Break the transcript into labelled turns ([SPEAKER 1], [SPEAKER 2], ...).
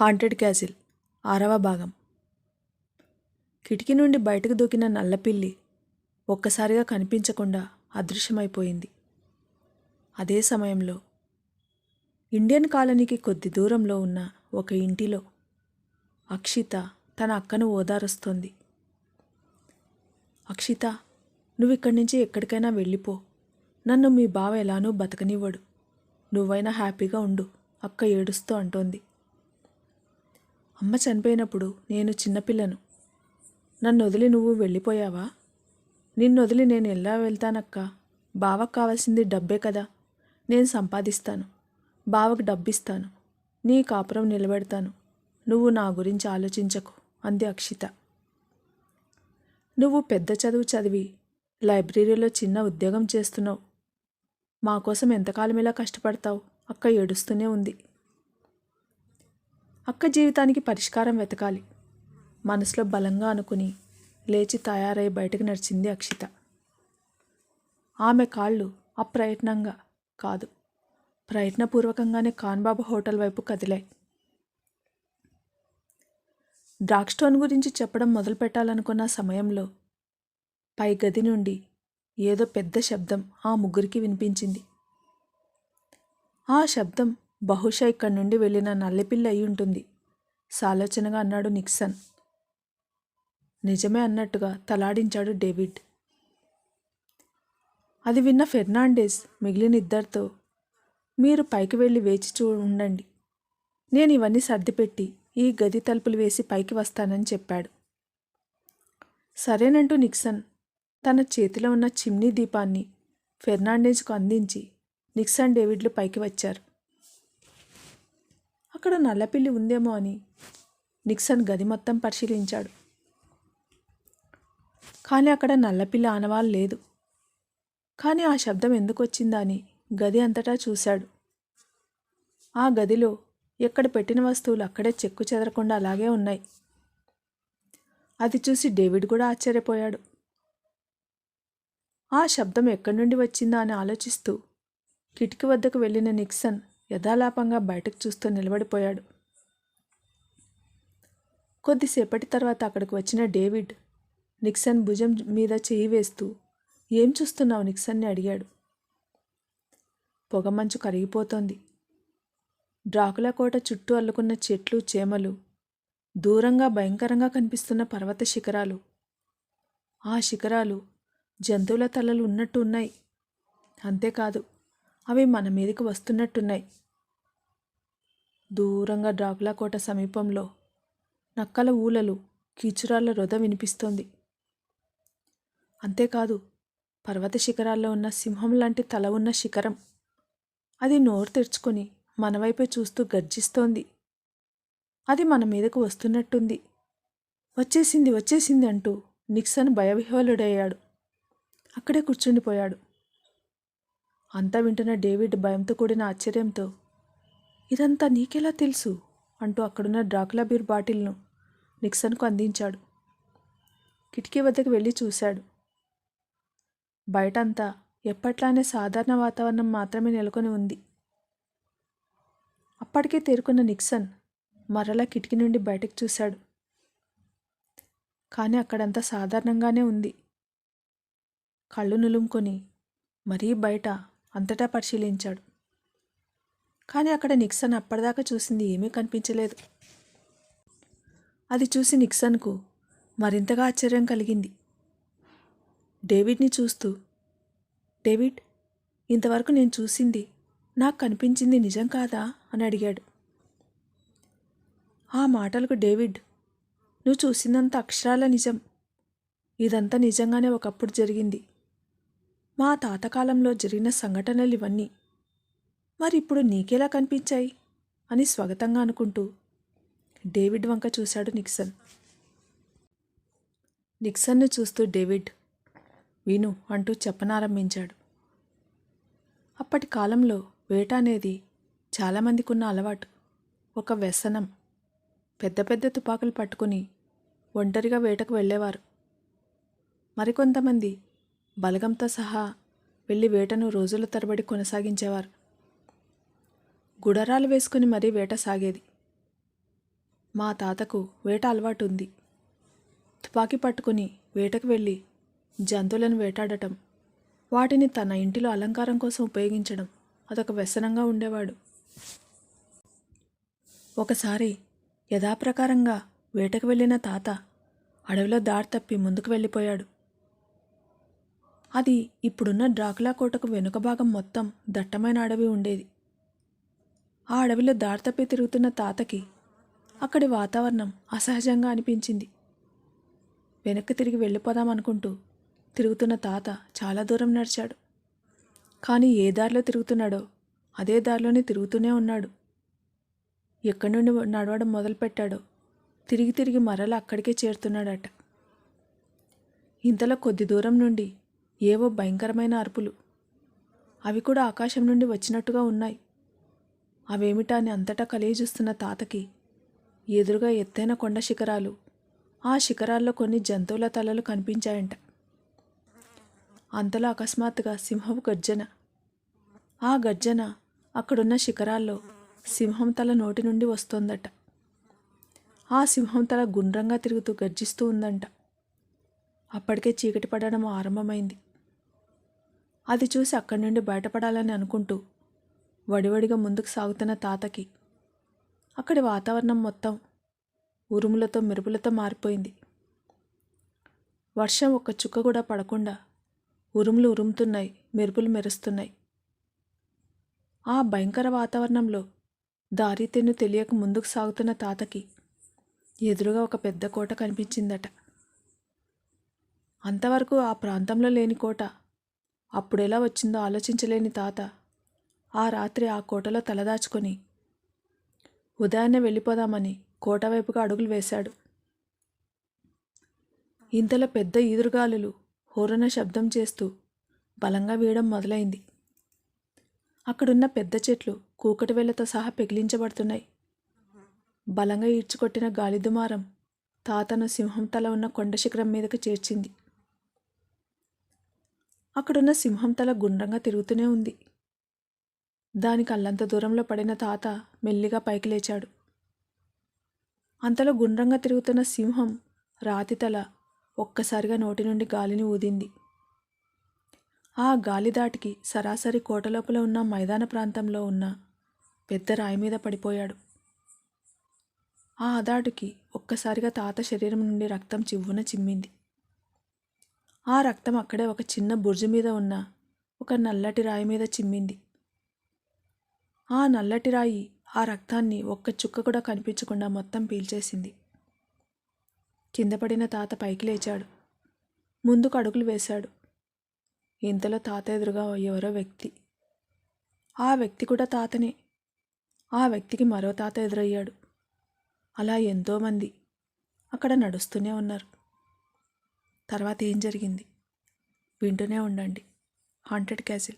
[SPEAKER 1] Haunted castle ఆరవ భాగం. కిటికీ నుండి బయటకు దూకిన నల్లపిల్లి ఒక్కసారిగా కనిపించకుండా అదృశ్యమైపోయింది. అదే సమయంలో ఇండియన్ కాలనీకి కొద్ది దూరంలో ఉన్న ఒక ఇంటిలో అక్షిత తన అక్కను ఓదారుస్తోంది. అక్షిత నువ్వు ఇక్కడి నుంచి ఎక్కడికైనా వెళ్ళిపో. నన్ను మీ బావ ఎలానూ బతకనివ్వడు. నువ్వైనా హ్యాపీగా ఉండు అక్క ఏడుస్తూ అంటోంది. అమ్మ చనిపోయినప్పుడు నేను చిన్నపిల్లను. నన్ను వదిలి నువ్వు వెళ్ళిపోయావా? నిన్ను వదిలి నేను ఎలా వెళ్తానక్క? బావకు కావాల్సింది డబ్బే కదా. నేను సంపాదిస్తాను. బావకు డబ్బిస్తాను. నీ కాపురం నిలబెడతాను. నువ్వు నా గురించి ఆలోచించకు అంది అక్షిత. నువ్వు పెద్ద చదువు చదివి లైబ్రరీలో చిన్న ఉద్యోగం చేస్తున్నావు. మా కోసం ఎంతకాలం ఇలా కష్టపడతావు? అక్క ఏడుస్తూనే ఉంది. అక్క జీవితానికి పరిష్కారం వెతకాలి. మనసులో బలంగా అనుకుని లేచి తయారై బయటకు నడిచింది అక్షిత. ఆమె కాళ్ళు అప్రయత్నంగా కాదు. ప్రయత్నపూర్వకంగానే కాన్బాబు హోటల్ వైపు కదిలాయి. డ్రాక్స్టోన్ గురించి చెప్పడం మొదలు పెట్టాలనుకున్న సమయంలో పై గది నుండి ఏదో పెద్ద శబ్దం ఆ ముగ్గురికి వినిపించింది. ఆ శబ్దం బహుశా ఇక్కడి నుండి వెళ్ళిన నల్లిపిల్ల అయి ఉంటుంది. సాలోచనగా అన్నాడు నిక్సన్. నిజమే అన్నట్టుగా తలాడించాడు డేవిడ్. అది విన్న ఫెర్నాండెస్ మిగిలిన ఇద్దరితో మీరు పైకి వెళ్ళి వేచి చూ ఉండండి. నేను ఇవన్నీ సర్దిపెట్టి ఈ గది తలుపులు వేసి పైకి వస్తానని చెప్పాడు. సరేనంటూ నిక్సన్ తన చేతిలో ఉన్న చిమ్నీ దీపాన్ని ఫెర్నాండేజ్కు అందించి నిక్సన్ డేవిడ్లు పైకి వచ్చారు. అక్కడ నల్లపిల్లి ఉందేమో అని నిక్సన్ గది మొత్తం పరిశీలించాడు. కానీ అక్కడ నల్లపిల్లి ఆనవాళ్ళు లేదు. కానీ ఆ శబ్దం ఎందుకు వచ్చిందా అని గది అంతటా చూశాడు. ఆ గదిలో ఎక్కడ పెట్టిన వస్తువులు అక్కడే చెక్కు చెదరకుండా అలాగే ఉన్నాయి. అది చూసి డేవిడ్ కూడా ఆశ్చర్యపోయాడు. ఆ శబ్దం ఎక్కడి నుండి వచ్చిందా అని ఆలోచిస్తూ కిటికీ వద్దకు వెళ్ళిన నిక్సన్ యథాలాపంగా బయటకు చూస్తూ నిలబడిపోయాడు. కొద్దిసేపటి తర్వాత అక్కడికి వచ్చిన డేవిడ్ నిక్సన్ భుజం మీద చేయి వేస్తూ ఏం చూస్తున్నావు? నిక్సన్ని అడిగాడు. పొగమంచు కరిగిపోతోంది. డ్రాకుల కోట చుట్టూ అల్లుకున్న చెట్లు చేమలు దూరంగా భయంకరంగా కనిపిస్తున్న పర్వత శిఖరాలు. ఆ శిఖరాలు జంతువుల తలలు ఉన్నట్టు ఉన్నాయి. అంతేకాదు అవి మన మీదకి వస్తున్నట్టున్నాయి. దూరంగా డ్రాకులా కోట సమీపంలో నక్కల ఊలలు కీచురాళ్ళ రొద వినిపిస్తోంది. అంతేకాదు పర్వత శిఖరాల్లో ఉన్న సింహం లాంటి తల ఉన్న శిఖరం. అది నోరు తెరుచుకొని మన వైపే చూస్తూ గర్జిస్తోంది. అది మన మీదకు వస్తున్నట్టుంది. వచ్చేసింది వచ్చేసింది అంటూ నిక్సన్ భయవిహ్వలుడయ్యాడు. అక్కడే కూర్చుండిపోయాడు. అంతా వింటున్న డేవిడ్ భయంతో కూడిన ఆశ్చర్యంతో ఇదంతా నీకెలా తెలుసు? అంటూ అక్కడున్న డ్రాకులా బీర్ బాటిల్ను నిక్సన్కు అందించాడు. కిటికీ వద్దకు వెళ్ళి చూశాడు. బయటంతా ఎప్పట్లానే సాధారణ వాతావరణం మాత్రమే నెలకొని ఉంది. అప్పటికే తేరుకున్న నిక్సన్ మరలా కిటికీ నుండి బయటకు చూశాడు. కానీ అక్కడంతా సాధారణంగానే ఉంది. కళ్ళు నులుముకొని మరీ బయట అంతటా పరిశీలించాడు. కానీ అక్కడ నిక్సన్ అప్పటిదాకా చూసింది ఏమీ కనిపించలేదు. అది చూసి నిక్సన్కు మరింతగా ఆశ్చర్యం కలిగింది. డేవిడ్ని చూస్తూ డేవిడ్ ఇంతవరకు నేను చూసింది నాకు కనిపించింది నిజం కాదా? అని అడిగాడు. ఆ మాటలకు డేవిడ్ నువ్వు చూసిందంత అక్షరాల నిజం. ఇదంతా నిజంగానే ఒకప్పుడు జరిగింది. మా తాతకాలంలో జరిగిన సంఘటనలు ఇవన్నీ. మరి ఇప్పుడు నీకెలా కనిపించాయి? అని స్వాగతంగా అనుకుంటూ డేవిడ్ వంక చూశాడు నిక్సన్. నిక్సన్ను చూస్తూ డేవిడ్ విను అంటూ చెప్పనారంభించాడు. అప్పటి కాలంలో వేట అనేది చాలామందికి ఉన్న అలవాటు. ఒక వ్యసనం పెద్ద పెద్ద తుపాకులు పట్టుకుని ఒంటరిగా వేటకు వెళ్ళేవారు. మరికొంతమంది బలగంతో సహా వెళ్ళి వేటను రోజుల తరబడి కొనసాగించేవారు. గుడరాలు వేసుకుని మరీ వేట సాగేది. మా తాతకు వేట అలవాటు ఉంది తుపాకీ పట్టుకుని వేటకు వెళ్ళి జంతువులను వేటాడటం వాటిని తన ఇంటిలో అలంకారం కోసం ఉపయోగించడం అదొక వ్యసనంగా ఉండేవాడు. ఒకసారి యథాప్రకారంగా వేటకు వెళ్ళిన తాత అడవిలో దారి తప్పి ముందుకు వెళ్ళిపోయాడు. అది ఇప్పుడున్న డ్రాకులా కోటకు వెనుక భాగం మొత్తం దట్టమైన అడవి ఉండేది. ఆ అడవిలో దారితప్పి తిరుగుతున్న తాతకి అక్కడి వాతావరణం అసహజంగా అనిపించింది. వెనక్కి తిరిగి వెళ్ళిపోదాం అనుకుంటూ తిరుగుతున్న తాత చాలా దూరం నడిచాడు. కానీ ఏ దారిలో తిరుగుతున్నాడో అదే దారిలోనే తిరుగుతూనే ఉన్నాడు. ఎక్కడి నుండి నడవడం మొదలుపెట్టాడో తిరిగి తిరిగి మరల అక్కడికే చేరుతున్నాడట. ఇంతలో కొద్ది దూరం నుండి ఏవో భయంకరమైన అరుపులు. అవి కూడా ఆకాశం నుండి వచ్చినట్టుగా ఉన్నాయి. అవేమిటా అని అంతటా కలియజూస్తున్న తాతకి ఎదురుగా ఎత్తైన కొండ శిఖరాలు. ఆ శిఖరాల్లో కొన్ని జంతువుల తలలు కనిపించాయంట. అంతలో అకస్మాత్తుగా సింహపు గర్జన. ఆ గర్జన అక్కడున్న శిఖరాల్లో సింహం తల నోటి నుండి వస్తోందట. ఆ సింహం తల గుండ్రంగా తిరుగుతూ గర్జిస్తూ ఉందంట. అప్పటికే చీకటి పడడం ఆరంభమైంది. అది చూసి అక్కడి నుండి బయటపడాలని అనుకుంటూ వడివడిగా ముందుకు సాగుతున్న తాతకి అక్కడి వాతావరణం మొత్తం ఉరుములతో మెరుపులతో మారిపోయింది. వర్షం ఒక్క చుక్క కూడా పడకుండా ఉరుములు ఉరుముతున్నాయి మెరుపులు మెరుస్తున్నాయి. ఆ భయంకర వాతావరణంలో దారి తెన్ను తెలియక ముందుకు సాగుతున్న తాతకి ఎదురుగా ఒక పెద్ద కోట కనిపించిందట. అంతవరకు ఆ ప్రాంతంలో లేని కోట అప్పుడెలా వచ్చిందో ఆలోచించలేని తాత. ఆ రాత్రి ఆ కోటలో తలదాచుకొని ఉదయాన్నే వెళ్ళిపోదామని కోట వైపుగా అడుగులు వేశాడు. ఇంతలో పెద్ద ఈదురుగాలులు హోరన శబ్దం చేస్తూ బలంగా వీయడం మొదలైంది. అక్కడున్న పెద్ద చెట్లు కూకటి వేళ్ళతో సహా పెగిలించబడుతున్నాయి. బలంగా ఈడ్చుకొట్టిన గాలి దుమారం తాతను సింహం తల ఉన్న కొండ శిఖరం మీదకు చేర్చింది. అక్కడున్న సింహం తల గుండ్రంగా తిరుగుతూనే ఉంది. దానికి అల్లంత దూరంలో పడిన తాత మెల్లిగా పైకి లేచాడు. అంతలో గుండ్రంగా తిరుగుతున్న సింహం రాతి తల ఒక్కసారిగా నోటి నుండి గాలిని ఊదింది. ఆ గాలి దాటికి సరాసరి కోట లోపల ఉన్న మైదాన ప్రాంతంలో ఉన్న పెద్ద రాయి మీద పడిపోయాడు. ఆ అదాటికి ఒక్కసారిగా తాత శరీరం నుండి రక్తం చివ్వున చిమ్మింది. ఆ రక్తం అక్కడే ఒక చిన్న బుర్జు మీద ఉన్న ఒక నల్లటి రాయి మీద చిమ్మింది. ఆ నల్లటి రాయి ఆ రక్తాన్ని ఒక్క చుక్క కూడా కనిపించకుండా మొత్తం పీల్చేసింది. కింద పడిన తాత పైకి లేచాడు. ముందుకు అడుగులు వేశాడు. ఇంతలో తాత ఎదురుగా ఎవరో వ్యక్తి. ఆ వ్యక్తి కూడా తాతనే. ఆ వ్యక్తికి మరో తాత ఎదురయ్యాడు. అలా ఎంతోమంది అక్కడ నడుస్తూనే ఉన్నారు. తర్వాత ఏం జరిగింది? వింటూనే ఉండండి. Haunted castle.